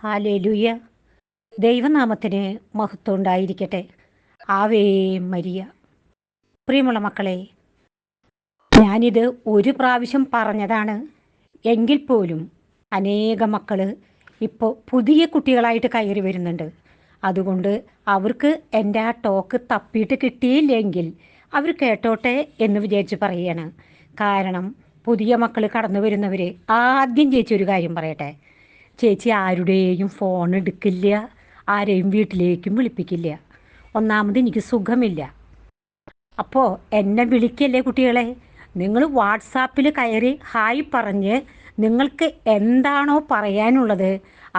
Hallelujah. ദൈവനാമത്തിന് മഹത്വം ഉണ്ടായിരിക്കട്ടെ. ആവേ മരിയ. പ്രിയമുള്ള മക്കളെ ഞാനിത് ഒരു പ്രാവശ്യം പറഞ്ഞതാണ്. എങ്കിൽ പോലും അനേക മക്കൾ ഇപ്പോൾ പുതിയ കുട്ടികളായിട്ട് കയറി വരുന്നുണ്ട്. അതുകൊണ്ട് അവർക്ക് എന്റെ ആ ടോക്ക് തപ്പിയിട്ട് കിട്ടിയില്ലെങ്കിൽ അവർ കേട്ടോട്ടെ എന്ന് വിചാരിച്ച് പറയുകയാണ്. കാരണം പുതിയ മക്കൾ കടന്നു വരുന്നവർ ആദ്യം ചേച്ചി ഒരു കാര്യം പറയട്ടെ. ചേച്ചി ആരുടെയും ഫോൺ എടുക്കില്ല ആരെയും വീട്ടിലേക്കും വിളിപ്പിക്കില്ല. ഒന്നാമത് എനിക്ക് സുഖമില്ല. അപ്പോൾ എന്നെ വിളിക്കല്ലേ കുട്ടികളെ? നിങ്ങൾ വാട്സാപ്പിൽ കയറി ഹായ് പറഞ്ഞ് നിങ്ങൾക്ക് എന്താണോ പറയാനുള്ളത്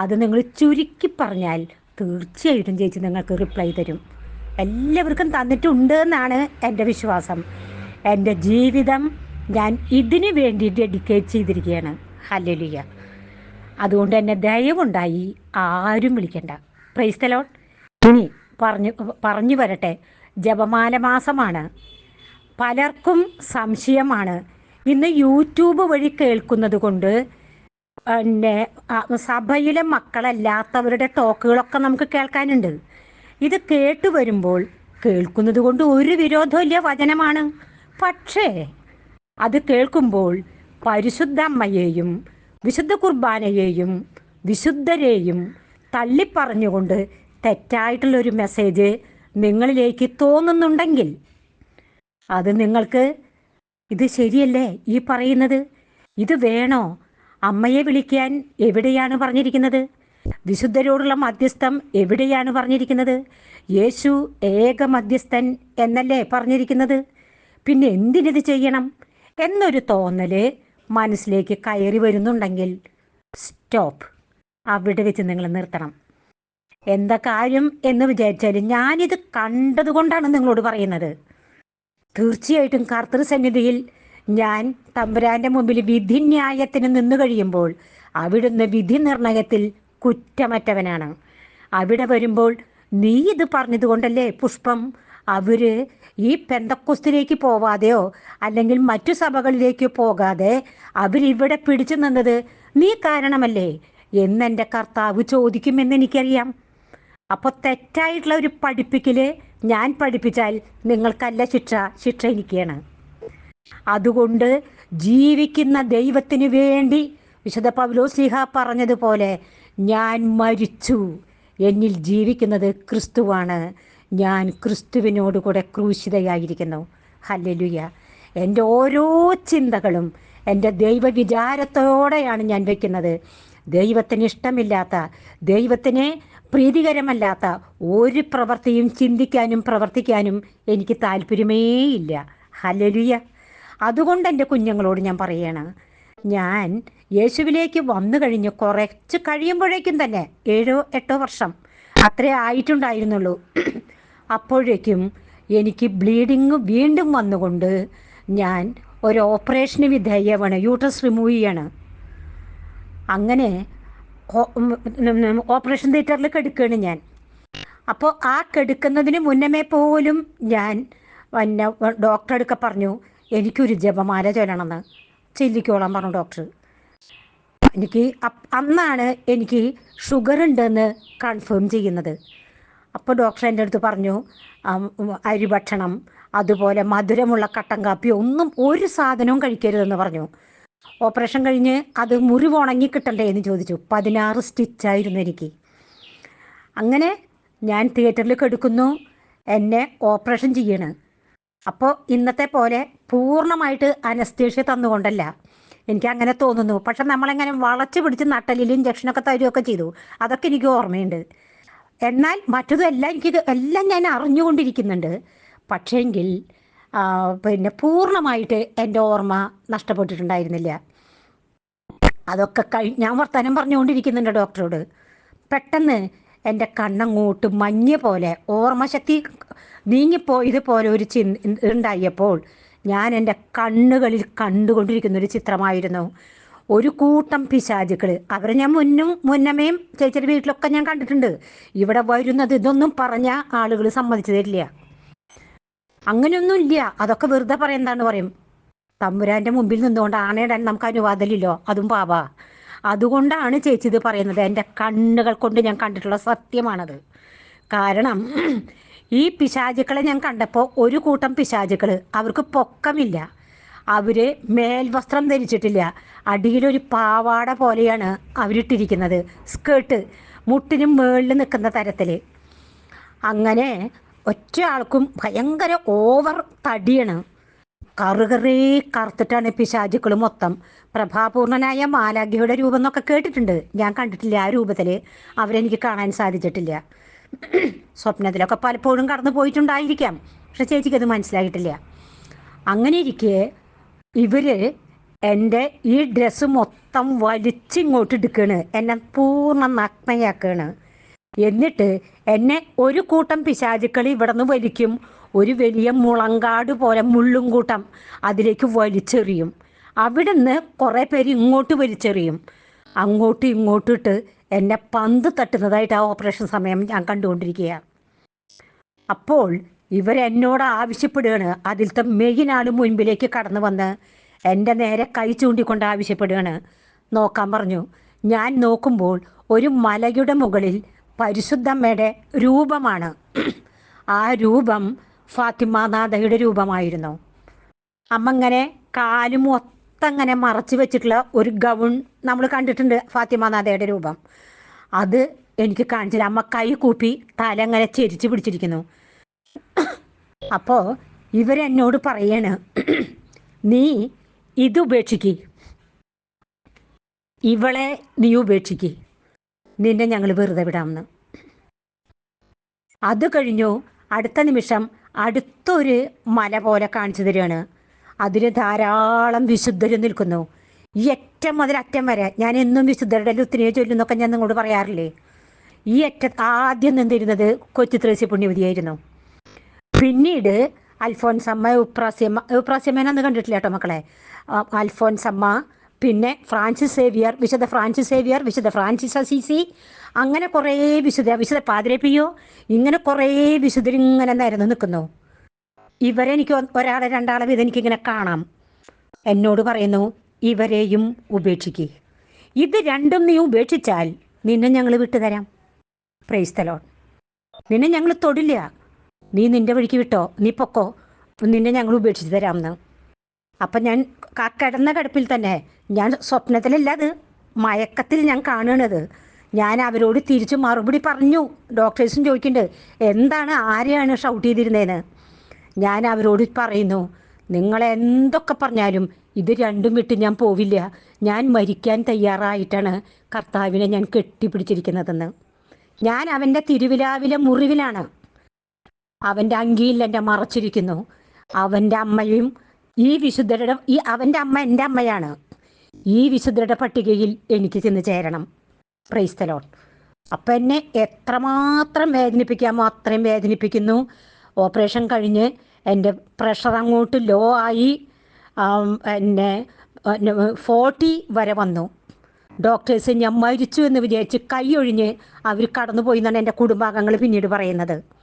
അത് നിങ്ങൾ ചുരുക്കി പറഞ്ഞാൽ തീർച്ചയായിട്ടും ചേച്ചി നിങ്ങൾക്ക് റിപ്ലൈ തരും. എല്ലാവർക്കും തന്നിട്ടുണ്ട് എന്നാണ് എന്റെ വിശ്വാസം. എന്റെ ജീവിതം ഞാൻ ഇതിനു വേണ്ടി ഡെഡിക്കേറ്റ് ചെയ്തിരിക്കുകയാണ്. ഹല്ലേലൂയ. അതുകൊണ്ട് തന്നെ ദയവുണ്ടായി ആരും വിളിക്കണ്ട. പ്രൈസ്തലോൺ ഇനി പറഞ്ഞു പറഞ്ഞു വരട്ടെ. ജപമാല മാസമാണ്. പലർക്കും സംശയമാണ്. ഇന്ന് യൂട്യൂബ് വഴി കേൾക്കുന്നത് കൊണ്ട് പിന്നെ സഭയിലെ മക്കളല്ലാത്തവരുടെ ടോക്കുകളൊക്കെ നമുക്ക് കേൾക്കാനുണ്ട്. ഇത് കേട്ടു വരുമ്പോൾ കേൾക്കുന്നത് കൊണ്ട് ഒരു വിരോധമില്ല വചനമാണ്. പക്ഷേ അത് കേൾക്കുമ്പോൾ പരിശുദ്ധ അമ്മയെയും വിശുദ്ധ കുർബാനയെയും വിശുദ്ധരെയും തള്ളിപ്പറഞ്ഞുകൊണ്ട് തെറ്റായിട്ടുള്ളൊരു മെസ്സേജ് നിങ്ങളിലേക്ക് തോന്നുന്നുണ്ടെങ്കിൽ അത് നിങ്ങൾക്ക് ഇത് ശരിയല്ലേ ഈ പറയുന്നത്? ഇത് വേണോ? അമ്മയെ വിളിക്കാൻ എവിടെയാണ് പറഞ്ഞിരിക്കുന്നത്? വിശുദ്ധരോടുള്ള മധ്യസ്ഥം എവിടെയാണ് പറഞ്ഞിരിക്കുന്നത്? യേശു ഏക മധ്യസ്ഥൻ എന്നല്ലേ പറഞ്ഞിരിക്കുന്നത്? പിന്നെ എന്തിനിത് ചെയ്യണം? എന്നൊരു തോന്നൽ മനസ്സിലേക്ക് കയറി വരുന്നുണ്ടെങ്കിൽ സ്റ്റോപ്പ്. അവിടെ വെച്ച് നിങ്ങൾ നിർത്തണം. എന്താ കാര്യം എന്ന് വിചാരിച്ചാൽ ഞാനിത് കണ്ടതുകൊണ്ടാണ് നിങ്ങളോട് പറയുന്നത്. തീർച്ചയായിട്ടും കർത്തൃ സന്നിധിയിൽ ഞാൻ തമ്പുരാന്റെ മുമ്പിൽ വിധിന്യായത്തിന് നിന്നു കഴിയുമ്പോൾ അവിടുന്ന് വിധി നിർണയത്തിൽ കുറ്റമറ്റവനാണ്. അവിടെ വരുമ്പോൾ നീ ഇത് പറഞ്ഞതുകൊണ്ടല്ലേ പുഷ്പം അവർ ഈ പെന്തക്കുസ്തിലേക്ക് പോവാതെയോ അല്ലെങ്കിൽ മറ്റു സഭകളിലേക്ക് പോകാതെ അവരിവിടെ പിടിച്ചു നിന്നത് നീ കാരണമല്ലേ എന്നെന്റെ കർത്താവ് ചോദിക്കുമെന്ന് എനിക്കറിയാം. അപ്പോൾ തെറ്റായിട്ടുള്ള ഒരു പഠിപ്പിക്കൽ ഞാൻ പഠിപ്പിച്ചാൽ നിങ്ങൾക്കല്ല ശിക്ഷ ശിക്ഷ എനിക്കാണ്. അതുകൊണ്ട് ജീവിക്കുന്ന ദൈവത്തിന് വേണ്ടി വിശുദ്ധ പൗലോ സിഹ പറഞ്ഞതുപോലെ ഞാൻ മരിച്ചു. എന്നിൽ ജീവിക്കുന്നത് ക്രിസ്തുവാണ്. ഞാൻ ക്രിസ്തുവിനോട് കൂടെ ക്രൂശിതയായിരിക്കുന്നു. ഹല്ലേലൂയ. എന്റെ ഓരോ ചിന്തകളും എന്റെ ദൈവ വിചാരത്തോടെയാണ് ഞാൻ വയ്ക്കുന്നത്. ദൈവത്തിന് ഇഷ്ടമില്ലാത്ത ദൈവത്തിന് പ്രീതികരമല്ലാത്ത ഒരു പ്രവൃത്തിയും ചിന്തിക്കാനും പ്രവർത്തിക്കാനും എനിക്ക് താല്പര്യമേയില്ല. ഹല്ലേലൂയ. അതുകൊണ്ട് എന്റെ കുഞ്ഞുങ്ങളോട് ഞാൻ പറയണം ഞാൻ യേശുവിലേക്ക് വന്നു കഴിഞ്ഞ് കുറച്ച് കഴിയുമ്പോഴേക്കും തന്നെ ഏഴോ എട്ടോ വർഷം അത്രേ ആയിട്ടുണ്ടായിരുന്നുള്ളൂ. അപ്പോഴേക്കും എനിക്ക് ബ്ലീഡിങ് വീണ്ടും വന്നുകൊണ്ട് ഞാൻ ഒരു ഓപ്പറേഷന് വിധേയമാണ് യൂട്രസ് റിമൂവ് ചെയ്യാണ്. അങ്ങനെ ഓപ്പറേഷൻ തിയേറ്ററിൽ കെടുക്കുകയാണ് ഞാൻ. അപ്പോൾ ആ കെടുക്കുന്നതിന് മുന്നമേ പോലും ഞാൻ പിന്നെ ഡോക്ടറെ അടുക്ക പറഞ്ഞു എനിക്കൊരു ജപമാല ചൊല്ലണമെന്ന്. ചെല്ലിക്കോളാൻ പറഞ്ഞു ഡോക്ടർ. എനിക്ക് അന്നാണ് എനിക്ക് ഷുഗർ ഉണ്ടെന്ന് കൺഫേം ചെയ്യുന്നത്. അപ്പോൾ ഡോക്ടർ എന്റെ അടുത്ത് പറഞ്ഞു അരി ഭക്ഷണം അതുപോലെ മധുരമുള്ള കട്ടൻ കാപ്പി ഒന്നും ഒരു സാധനവും കഴിക്കരുതെന്ന് പറഞ്ഞു. ഓപ്പറേഷൻ കഴിഞ്ഞ് അത് മുറിവ് ഉണങ്ങി കിട്ടണ്ടേ എന്ന് ചോദിച്ചു. പതിനാറ് സ്റ്റിച്ചായിരുന്നു എനിക്ക്. അങ്ങനെ ഞാൻ തിയേറ്ററിൽ കെടുക്കുന്നു എന്നെ ഓപ്പറേഷൻ ചെയ്യണ്. അപ്പോൾ ഇന്നത്തെ പോലെ പൂർണമായിട്ട് അനസ്തേഷ്യ തന്നുകൊണ്ടല്ല. എനിക്ക് അങ്ങനെ തോന്നുന്നു. പക്ഷെ നമ്മളെങ്ങനെ വളച്ച് പിടിച്ച് നട്ടലിൽ ഇഞ്ചക്ഷനൊക്കെ തരുകയൊക്കെ ചെയ്തു. അതൊക്കെ എനിക്ക് ഓർമ്മയുണ്ട്. എന്നാൽ മറ്റതും എല്ലാം എനിക്ക് എല്ലാം ഞാൻ അറിഞ്ഞുകൊണ്ടിരിക്കുന്നുണ്ട്. പക്ഷേങ്കിൽ പിന്നെ പൂർണമായിട്ട് എന്റെ ഓർമ്മ നഷ്ടപ്പെട്ടിട്ടുണ്ടായിരുന്നില്ല. അതൊക്കെ കഴി ഞാൻ വർത്തമാനം പറഞ്ഞുകൊണ്ടിരിക്കുന്നുണ്ട് ഡോക്ടറോട്. പെട്ടെന്ന് എന്റെ കണ്ണങ്ങോട്ട് മഞ്ഞ പോലെ ഓർമ്മശക്തി നീങ്ങിപ്പോയതുപോലെ ഒരു ചി ഉണ്ടായപ്പോൾ ഞാൻ എന്റെ കണ്ണുകളിൽ കണ്ടുകൊണ്ടിരിക്കുന്ന ഒരു ചിത്രമായിരുന്നു. ഒരു കൂട്ടം പിശാചുക്കൾ അവരെ ഞാൻ മുന്നും മുന്നമേയും ചേച്ചിയുടെ വീട്ടിലൊക്കെ ഞാൻ കണ്ടിട്ടുണ്ട്. ഇവിടെ വരുന്നത് ഇതൊന്നും പറഞ്ഞ ആളുകൾ സമ്മതിച്ചു തരില്ല അങ്ങനെയൊന്നും ഇല്ല അതൊക്കെ വെറുതെ പറയുന്നതാണ് പറയും? തമ്പുരാന്റെ മുമ്പിൽ നിന്നുകൊണ്ട് ആണയിടാൻ നമുക്ക് അനുവാദമില്ലല്ലോ. അതും പാവാ അതുകൊണ്ടാണ് ചേച്ചി ഇത് പറയുന്നത്. എന്റെ കണ്ണുകൾ കൊണ്ട് ഞാൻ കണ്ടിട്ടുള്ള സത്യമാണത്. കാരണം ഈ പിശാചുക്കളെ ഞാൻ കണ്ടപ്പോൾ ഒരു കൂട്ടം പിശാചുക്കൾ അവർക്ക് പൊക്കമില്ല. അവർ മേൽവസ്ത്രം ധരിച്ചിട്ടില്ല. അടിയിലൊരു പാവാട പോലെയാണ് അവരിട്ടിരിക്കുന്നത്. സ്കേർട്ട്. മുട്ടിനും മേളിൽ നിൽക്കുന്ന തരത്തിൽ അങ്ങനെ ഒറ്റ ആൾക്കും ഭയങ്കര ഓവർ തടിയാണ്. കറുകറി കറുത്തിട്ടാണ് പിശാചുക്കൾ മൊത്തം. പ്രഭാപൂർണനായ മാലാഖിയുടെ രൂപം എന്നൊക്കെ കേട്ടിട്ടുണ്ട്. ഞാൻ കണ്ടിട്ടില്ല ആ രൂപത്തിൽ അവരെനിക്ക് കാണാൻ സാധിച്ചിട്ടില്ല. സ്വപ്നത്തിലൊക്കെ പലപ്പോഴും കടന്നു പോയിട്ടുണ്ടായിരിക്കാം പക്ഷെ ചേച്ചിക്കത് മനസ്സിലായിട്ടില്ല. അങ്ങനെ ഇരിക്കെ ഇവർ എന്റെ ഈ ഡ്രസ്സ് മൊത്തം വലിച്ചിങ്ങോട്ട് എടുക്കുകയാണ് എന്നെ പൂർണ നഗ്നയാക്കുകയാണ് എന്നിട്ട് എന്നെ ഒരു കൂട്ടം പിശാചുക്കൾ ഇവിടെ നിന്ന് വലിക്കും. ഒരു വലിയ മുളങ്കാട് പോലെ മുള്ളും കൂട്ടം അതിലേക്ക് വലിച്ചെറിയും. അവിടെ നിന്ന് കുറേ പേര് ഇങ്ങോട്ട് വലിച്ചെറിയും. അങ്ങോട്ട് ഇങ്ങോട്ടും ഇട്ട് എന്നെ പന്ത് തട്ടുന്നതായിട്ട് ആ ഓപ്പറേഷൻ സമയം ഞാൻ കണ്ടുകൊണ്ടിരിക്കുക അപ്പോൾ ഇവരെന്നോട് ആവശ്യപ്പെടുകയാണ്. അതിലത്തെ ആൾ മുൻപിലേക്ക് കടന്നു വന്ന് എന്റെ നേരെ കൈ ചൂണ്ടിക്കൊണ്ട് ആവശ്യപ്പെടുകയാണ്. നോക്കാൻ പറഞ്ഞു. ഞാൻ നോക്കുമ്പോൾ ഒരു മലയുടെ മുകളിൽ പരിശുദ്ധമ്മയുടെ രൂപമാണ്. ആ രൂപം ഫാത്തിമാനാഥയുടെ രൂപമായിരുന്നു. അമ്മ ഇങ്ങനെ കാലും ഒത്തങ്ങനെ മറച്ചു വെച്ചിട്ടുള്ള ഒരു ഗൗൺ നമ്മൾ കണ്ടിട്ടുണ്ട് ഫാത്തിമാനാഥയുടെ രൂപം. അത് എനിക്ക് കാണിച്ചില്ല അമ്മ കൈ കൂപ്പി തല ഇങ്ങനെ ചെരിച്ച് പിടിച്ചിരിക്കുന്നു. അപ്പോൾ ഇവരെന്നോട് പറയാണ് നീ ഇത് ഉപേക്ഷിക്ക്. ഇവളെ നീ ഉപേക്ഷിക്ക്. നിന്നെ ഞങ്ങൾ വെറുതെ വിടാമെന്ന്. അത് കഴിഞ്ഞു അടുത്ത നിമിഷം അടുത്തൊരു മല പോലെ കാണിച്ചു തരികയാണ്. അതിൽ ധാരാളം വിശുദ്ധർ നിൽക്കുന്നു. ഈ അറ്റം മുതൽ അറ്റം വരെ ഞാൻ എന്നും വിശുദ്ധരുടെ ലുത്തിനിയെ ചൊല്ലുന്നൊക്കെ ഞാൻ നിങ്ങളോട് പറയാറില്ലേ? ഈ അറ്റ ആദ്യം നിന്നിരുന്നത് കൊച്ചു ത്രേസ്യ പുണ്യവതിയായിരുന്നു പിന്നീട് അൽഫോൻസമ്മ ഉപ്രാസ്യമ്മ അന്ന് കണ്ടിട്ടില്ല കേട്ടോ മക്കളെ. അൽഫോൻസ് അൽഫോൻസമ്മ പിന്നെ ഫ്രാൻസിസ് സേവിയർ വിശുദ്ധ ഫ്രാൻസിസ് സേവിയർ വിശുദ്ധ ഫ്രാൻസിസ് അസീസി അങ്ങനെ കുറേ വിശുദ്ധ വിശുദ്ധ പാതിരപ്പിയോ ഇങ്ങനെ കുറേ വിശുദ്ധരിങ്ങനെ നിരന്ന് നിൽക്കുന്നു. ഇവരെ എനിക്ക് ഒരാളെ രണ്ടാളെ വീതം എനിക്കിങ്ങനെ കാണാം. എന്നോട് പറയുന്നു ഇവരെയും ഉപേക്ഷിക്കുക ഇത് രണ്ടും നീ ഉപേക്ഷിച്ചാൽ നിന്നെ ഞങ്ങൾ വിട്ടുതരാം. പ്രൈസ്തലോൺ നിന്നെ ഞങ്ങൾ തൊടില്ല. നീ നിന്റെ വഴിക്ക് വിട്ടോ. നീ പൊക്കോ. നിന്നെ ഞങ്ങൾ ഉപേക്ഷിച്ച് തരാമെന്ന്. അപ്പം ഞാൻ കിടന്ന കിടപ്പിൽ തന്നെ ഞാൻ സ്വപ്നത്തിലല്ല അത് മയക്കത്തിൽ ഞാൻ കാണുന്നത് ഞാൻ അവരോട് തിരിച്ച് മറുപടി പറഞ്ഞു. ഡോക്ടേഴ്സും ചോദിക്കുന്നുണ്ട് എന്താണ് ആരെയാണ് ഷൗട്ട് ചെയ്തിരുന്നതെന്ന് ഞാൻ അവരോട് പറയുന്നു നിങ്ങൾ എന്തൊക്കെ പറഞ്ഞാലും ഇത് രണ്ടും വിട്ട് ഞാൻ പോവില്ല. ഞാൻ മരിക്കാൻ തയ്യാറായിട്ടാണ് കർത്താവിനെ ഞാൻ കെട്ടിപ്പിടിച്ചിരിക്കുന്നതെന്ന്. ഞാൻ അവന്റെ തിരുവിലാവിലെ മുറിവിലാണ്. അവന്റെ അങ്കിയിൽ എന്നെ മറച്ചിരിക്കുന്നു. അവന്റെ അമ്മയും ഈ വിശുദ്ധരുടെ ഈ അവന്റെ അമ്മ എന്റെ അമ്മയാണ്. ഈ വിശുദ്ധരുടെ പട്ടികയിൽ എനിക്ക് ചെന്ന് ചേരണം. പ്രൈസ്തലോൺ അപ്പം എന്നെ എത്രമാത്രം വേദനിപ്പിക്കാമോ അത്രയും വേദനിപ്പിക്കുന്നു. ഓപ്പറേഷൻ കഴിഞ്ഞ് എന്റെ പ്രഷർ അങ്ങോട്ട് ലോ ആയി. എന്നെ ഫോർട്ടി വരെ വന്നു. ഡോക്ടേഴ്സ് ഞാൻ മരിച്ചു എന്ന് വിചാരിച്ച് കൈയൊഴിഞ്ഞ് അവർ കടന്നുപോയി എന്നാണ് എന്റെ കുടുംബാംഗങ്ങൾ പിന്നീട് പറയുന്നത്.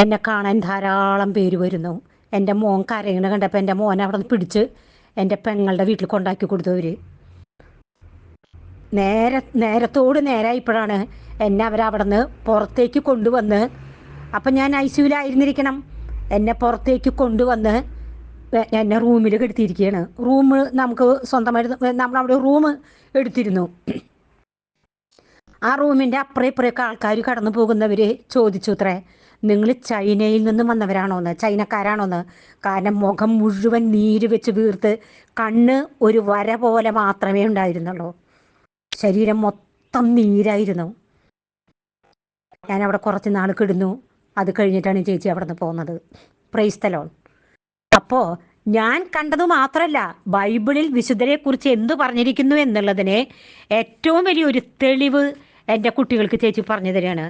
എന്നെ കാണാൻ ധാരാളം പേര് വരുന്നു. എന്റെ മോൻ കരയണ കണ്ടപ്പോൾ എന്റെ മോനെ അവിടെ നിന്ന് പിടിച്ച് എന്റെ പെങ്ങളുടെ വീട്ടിൽ കൊണ്ടാക്കി കൊടുത്തവർ നേരെ നേരത്തോട് നേരായപ്പോഴാണ് എന്നെ അവരവിടെ നിന്ന് പുറത്തേക്ക് കൊണ്ടുവന്ന് അപ്പം ഞാൻ ഐ സിയുലായിരുന്നിരിക്കണം എന്നെ പുറത്തേക്ക് കൊണ്ടുവന്ന് എന്നെ റൂമിൽ കെടുത്തിയിരിക്കുകയാണ്. റൂം നമുക്ക് സ്വന്തമായിട്ട് നമ്മളവിടെ റൂം എടുത്തിരുന്നു. ആ റൂമിന്റെ അപ്പുറം ഇപ്പുറമൊക്കെ ആൾക്കാർ കടന്നു പോകുന്നവർ ചോദിച്ചു അത്രേ. നിങ്ങൾ ചൈനയിൽ നിന്നും വന്നവരാണോന്ന് ചൈനക്കാരാണോന്ന്? കാരണം മുഖം മുഴുവൻ നീര് വെച്ച് വീർത്ത് കണ്ണ് ഒരു വര പോലെ മാത്രമേ ഉണ്ടായിരുന്നുള്ളൂ. ശരീരം മൊത്തം നീരായിരുന്നു. ഞാൻ അവിടെ കുറച്ച് നാൾ കിടന്നു. അത് കഴിഞ്ഞിട്ടാണ് ചേച്ചി അവിടെ നിന്ന് പോകുന്നത് പ്രൈസ്തലോൺ അപ്പോൾ ഞാൻ കണ്ടത് മാത്രമല്ല ബൈബിളിൽ വിശുദ്ധരെക്കുറിച്ച് എന്തു പറഞ്ഞിരിക്കുന്നു എന്നുള്ളതിനെ ഏറ്റവും വലിയൊരു തെളിവ് എന്റെ കുട്ടികൾക്ക് ചേച്ചി പറഞ്ഞു തരികയാണ്.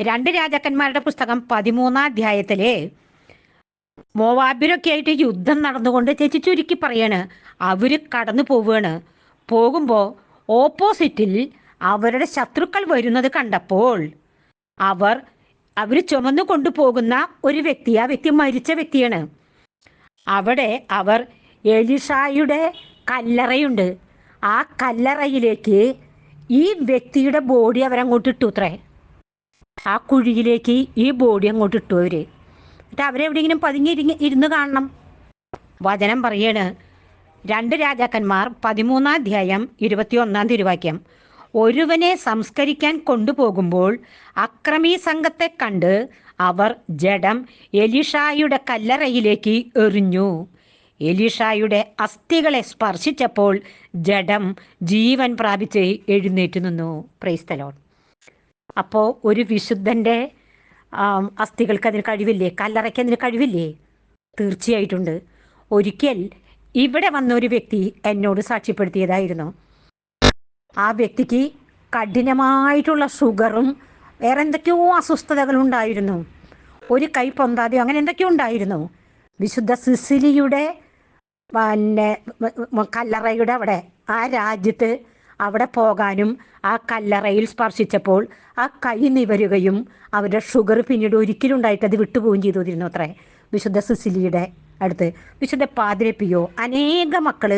രണ്ട് രാജാക്കന്മാരുടെ പുസ്തകം പതിമൂന്നാം അധ്യായത്തിലെ മോവാബിരൊക്കെ ആയിട്ട് യുദ്ധം നടന്നുകൊണ്ട് ചേച്ചി ചുരുക്കി പറയാണ് അവർ കടന്നു പോവുകയാണ്. പോകുമ്പോൾ ഓപ്പോസിറ്റിൽ അവരുടെ ശത്രുക്കൾ വരുന്നത് കണ്ടപ്പോൾ അവർ അവർ ചുമന്നു കൊണ്ടുപോകുന്ന ഒരു വ്യക്തി ആ വ്യക്തി മരിച്ച വ്യക്തിയാണ്. അവിടെ അവർ എലിഷായുടെ കല്ലറയുണ്ട്. ആ കല്ലറയിലേക്ക് ഈ വ്യക്തിയുടെ ബോഡി അവരങ്ങോട്ട് ഇട്ടു ആ കുഴിയിലേക്ക് ഈ ബോഡി അങ്ങോട്ട് ഇട്ടു അവർ എന്നിട്ട് അവരെവിടെയെങ്കിലും പതുങ്ങി ഇരുന്ന് ഇരുന്ന് കാണണം. വചനം പറയാണ് രണ്ട് രാജാക്കന്മാർ പതിമൂന്നാം അധ്യായം ഇരുപത്തിയൊന്നാം തിരുവാക്യം. ഒരുവനെ സംസ്കരിക്കാൻ കൊണ്ടുപോകുമ്പോൾ അക്രമി സംഘത്തെ കണ്ട് അവർ ജഡം എലിഷായുടെ കല്ലറയിലേക്ക് എറിഞ്ഞു. എലിഷായുടെ അസ്ഥികളെ സ്പർശിച്ചപ്പോൾ ജഡം ജീവൻ പ്രാപിച്ച് എഴുന്നേറ്റ് നിന്നു. പ്രൈസ്തലോൺ അപ്പോൾ ഒരു വിശുദ്ധന്റെ അസ്ഥികൾക്ക് അതിന് കഴിവില്ലേ? കല്ലറയ്ക്ക് അതിന് കഴിവില്ലേ? തീർച്ചയായിട്ടുണ്ട്. ഒരിക്കൽ ഇവിടെ വന്ന ഒരു വ്യക്തി എന്നോട് സാക്ഷ്യപ്പെടുത്തിയതായിരുന്നു. ആ വ്യക്തിക്ക് കഠിനമായിട്ടുള്ള ഷുഗറും വേറെ എന്തൊക്കെയോ അസ്വസ്ഥതകളും ഉണ്ടായിരുന്നു ഒരു കൈ പൊന്താതെയോ അങ്ങനെ എന്തൊക്കെയോ ഉണ്ടായിരുന്നു. വിശുദ്ധ സിസിലിയുടെ പിന്നെ കല്ലറയുടെ അവിടെ ആ രാജ്യത്ത് അവിടെ പോകാനും ആ കല്ലറയിൽ സ്പർശിച്ചപ്പോൾ ആ കൈ നിവരുകയും അവരുടെ ഷുഗർ പിന്നീട് ഒരിക്കലും ഉണ്ടായിട്ട് അത് വിട്ടുപോവുകയും ചെയ്തുകൊണ്ടിരുന്നു അത്രേ. വിശുദ്ധ സുസിലിയുടെ അടുത്ത്. വിശുദ്ധ പാതിരപ്പിയോ അനേക മക്കൾ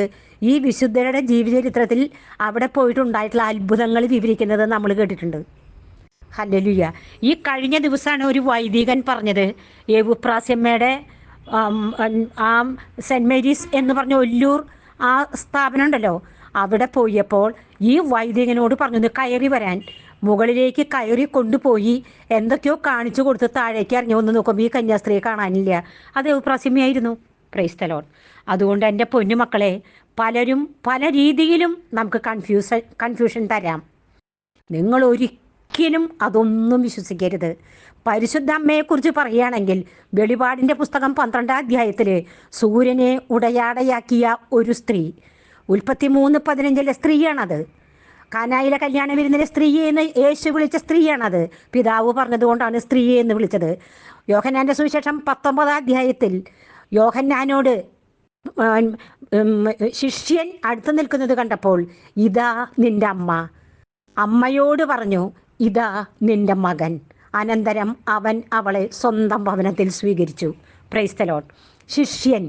ഈ വിശുദ്ധരുടെ ജീവചരിത്രത്തിൽ അവിടെ പോയിട്ടുണ്ടായിട്ടുള്ള അത്ഭുതങ്ങൾ വിവരിക്കുന്നത് നമ്മൾ കേട്ടിട്ടുണ്ട്. ഹല്ലേലൂയ. ഈ കഴിഞ്ഞ ദിവസമാണ് ഒരു വൈദികൻ പറഞ്ഞത് ഉം, ആ സെന്റ് മേരീസ് എന്ന് പറഞ്ഞ ഒല്ലൂർ ആ സ്ഥാപനം ഉണ്ടല്ലോ അവിടെ പോയപ്പോൾ ഈ വൈദികനോട് പറഞ്ഞു കയറി വരാൻ. മുകളിലേക്ക് കയറി കൊണ്ടുപോയി എന്തൊക്കെയോ കാണിച്ചു കൊടുത്ത് താഴേക്ക് ഇറങ്ങി. വന്ന് നോക്കുമ്പോൾ ഈ കന്യാസ്ത്രീയെ കാണാനില്ല. അത് പ്രസിമയായിരുന്നു പ്രൈസ്തലോൺ അതുകൊണ്ട് എന്റെ പൊന്നുമക്കളെ പലരും പല രീതിയിലും നമുക്ക് കൺഫ്യൂസ കൺഫ്യൂഷൻ തരാം. നിങ്ങൾ ഒരിക്കലും അതൊന്നും വിശ്വസിക്കരുത്. പരിശുദ്ധ അമ്മയെക്കുറിച്ച് പറയുകയാണെങ്കിൽ വെളിപാടിന്റെ പുസ്തകം പന്ത്രണ്ടാം അധ്യായത്തിൽ സൂര്യനെ ഉടയാടയാക്കിയ ഒരു സ്ത്രീ ഉൽപ്പത്തി മൂന്ന് പതിനഞ്ചിലെ സ്ത്രീയാണത്. കാനായിലെ കല്യാണ വിരുന്നിലെ സ്ത്രീയെ എന്ന് യേശു വിളിച്ച സ്ത്രീയാണത്. പിതാവ് പറഞ്ഞതുകൊണ്ടാണ് സ്ത്രീയെ എന്ന് വിളിച്ചത്. യോഹന്നാന്റെ സുവിശേഷം പത്തൊമ്പതാം അധ്യായത്തിൽ യോഹന്നാനോട് ശിഷ്യൻ അടുത്ത് നിൽക്കുന്നത് കണ്ടപ്പോൾ ഇതാ നിന്റെ അമ്മ. അമ്മയോട് പറഞ്ഞു ഇതാ നിന്റെ മകൻ. അനന്തരം അവൻ അവളെ സ്വന്തം ഭവനത്തിൽ സ്വീകരിച്ചു. പ്രൈസ്തലോട്ട് ശിഷ്യൻ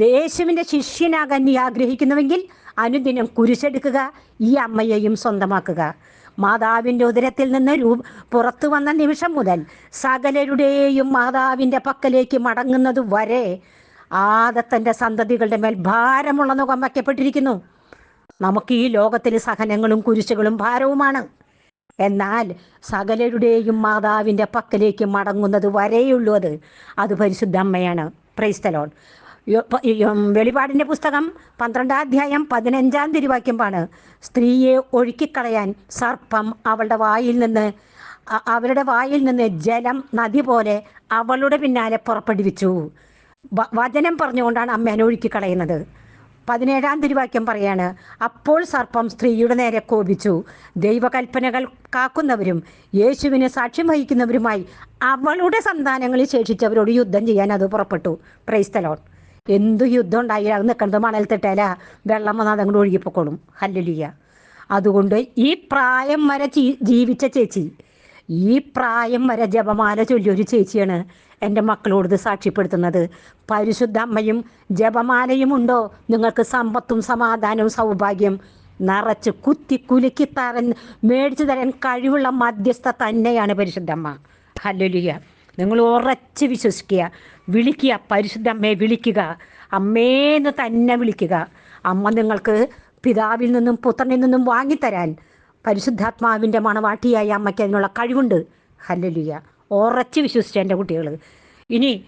യേശുവിന്റെ ശിഷ്യനാകാൻ നീ ആഗ്രഹിക്കുന്നുവെങ്കിൽ അനുദിനം കുരിശെടുക്കുക ഈ അമ്മയെയും സ്വന്തമാക്കുക. മാതാവിന്റെ ഉദരത്തിൽ നിന്ന് രൂ പുറത്തു വന്ന നിമിഷം മുതൽ സകലരുടെയും മാതാവിന്റെ പക്കലേക്ക് മടങ്ങുന്നത് വരെ ആദത്തന്റെ സന്തതികളുടെ മേൽ ഭാരമുള്ള മുഖം വയ്ക്കപ്പെട്ടിരിക്കുന്നു. നമുക്ക് ഈ ലോകത്തിൽ സഹനങ്ങളും കുരിശുകളും ഭാരവുമാണ്. എന്നാൽ സകലരുടെയും മാതാവിന്റെ പക്കലേക്ക് മടങ്ങുന്നത് വരെയുള്ളൂ അത് അത് പരിശുദ്ധ അമ്മയാണ്. പ്രൈസ്തലോൺ വെളിപാടിന്റെ പുസ്തകം പന്ത്രണ്ടാം അധ്യായം പതിനഞ്ചാം തിരുവാക്യമാണ്. സ്ത്രീയെ ഒഴുക്കിക്കളയാൻ സർപ്പം അവളുടെ വായിൽ നിന്ന് അവരുടെ വായിൽ നിന്ന് ജലം നദി പോലെ അവളുടെ പിന്നാലെ പുറപ്പെടുവിച്ചു. വചനം പറഞ്ഞുകൊണ്ടാണ് അമ്മേനെ ഒഴുക്കിക്കളയുന്നത്. പതിനേഴാം തിരുവാക്യം പറയാണ് അപ്പോൾ സർപ്പം സ്ത്രീയുടെ നേരെ കോപിച്ചു. ദൈവകൽപ്പനകൾ കാക്കുന്നവരും യേശുവിന് സാക്ഷ്യം വഹിക്കുന്നവരുമായി അവളുടെ സന്താനങ്ങളിൽ ശേഷിച്ചവരോട് യുദ്ധം ചെയ്യാൻ അത് പുറപ്പെട്ടു. പ്രൈസ്തലോൺ എന്തു യുദ്ധം ഉണ്ടായി അത് നിൽക്കുന്നത് മണൽത്തിട്ടേല. വെള്ളം വന്നാൽ അതങ്ങോട്ട് ഒഴുകിപ്പോക്കോളും. ഹല്ലുലിയ. അതുകൊണ്ട് ഈ പ്രായം വരെ ജീവിച്ച ചേച്ചി ഈ പ്രായം വരെ ജപമാല ചൊല്ലിയൊരു ചേച്ചിയാണ് എന്റെ മക്കളോട് ഇത് സാക്ഷ്യപ്പെടുത്തുന്നത്. പരിശുദ്ധ അമ്മയും ജപമാലയും ഉണ്ടോ? നിങ്ങൾക്ക് സമ്പത്തും സമാധാനവും സൗഭാഗ്യം നിറച്ച് കുത്തി കുലുക്കി തരൻ മേടിച്ചു തരാൻ കഴിവുള്ള മധ്യസ്ഥ തന്നെയാണ് പരിശുദ്ധമ്മ ഹല്ലുലിയ. നിങ്ങൾ ഉറച്ച് വിശ്വസിക്കുക. വിളിക്കുക പരിശുദ്ധ അമ്മയെ വിളിക്കുക. അമ്മേന്ന് തന്നെ വിളിക്കുക. അമ്മ നിങ്ങൾക്ക് പിതാവിൽ നിന്നും പുത്രനിൽ നിന്നും വാങ്ങിത്തരാൻ പരിശുദ്ധാത്മാവിന്റെ മണവാട്ടിയായ അമ്മയ്ക്ക് അതിനുള്ള കഴിവുണ്ട്. ഹല്ലുലിയ. ഉറച്ച് വിശ്വസിച്ച എന്റെ കുട്ടികൾ ഇനി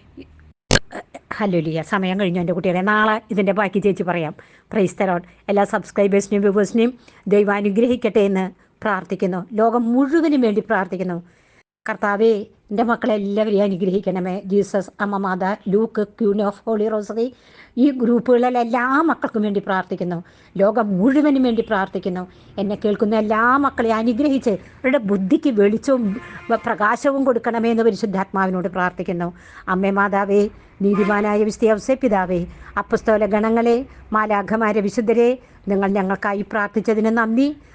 ഹല്ലുലിയ. സമയം കഴിഞ്ഞു എന്റെ കുട്ടികളെ. നാളെ ഇതിന്റെ ബാക്കി ചേച്ചി പറയാം. പ്രൈസ് തരോട്ട് എല്ലാ സബ്സ്ക്രൈബേഴ്സിനെയും വ്യൂവേഴ്സിനെയും ദൈവം അനുഗ്രഹിക്കട്ടെ എന്ന് പ്രാർത്ഥിക്കുന്നു. ലോകം മുഴുവനും വേണ്ടി പ്രാർത്ഥിക്കുന്നു. കർത്താവേ എന്റെ മക്കളെല്ലാവരെയും അനുഗ്രഹിക്കണമേ. ജീസസ് അമ്മ മാത Luke queen of holy rosary. ഈ ഗ്രൂപ്പുകളിലെ എല്ലാ മക്കൾക്കും വേണ്ടി പ്രാർത്ഥിക്കുന്നു. ലോകം മുഴുവനും വേണ്ടി പ്രാർത്ഥിക്കുന്നു. എന്നെ കേൾക്കുന്ന എല്ലാ മക്കളെയും അനുഗ്രഹിച്ച് അവരുടെ ബുദ്ധിക്ക് വെളിച്ചവും പ്രകാശവും കൊടുക്കണമേ എന്ന് പരിശുദ്ധാത്മാവിനോട് പ്രാർത്ഥിക്കുന്നു. അമ്മേ മാതാവേ നീതിമാനായ വിസ്തീയവസെ പിതാവേ അപ്പസ്തോല ഗണങ്ങളെ മാലാഖമാരെ വിശുദ്ധരെ നിങ്ങൾ ഞങ്ങൾക്കായി പ്രാർത്ഥിച്ചതിന് നന്ദി.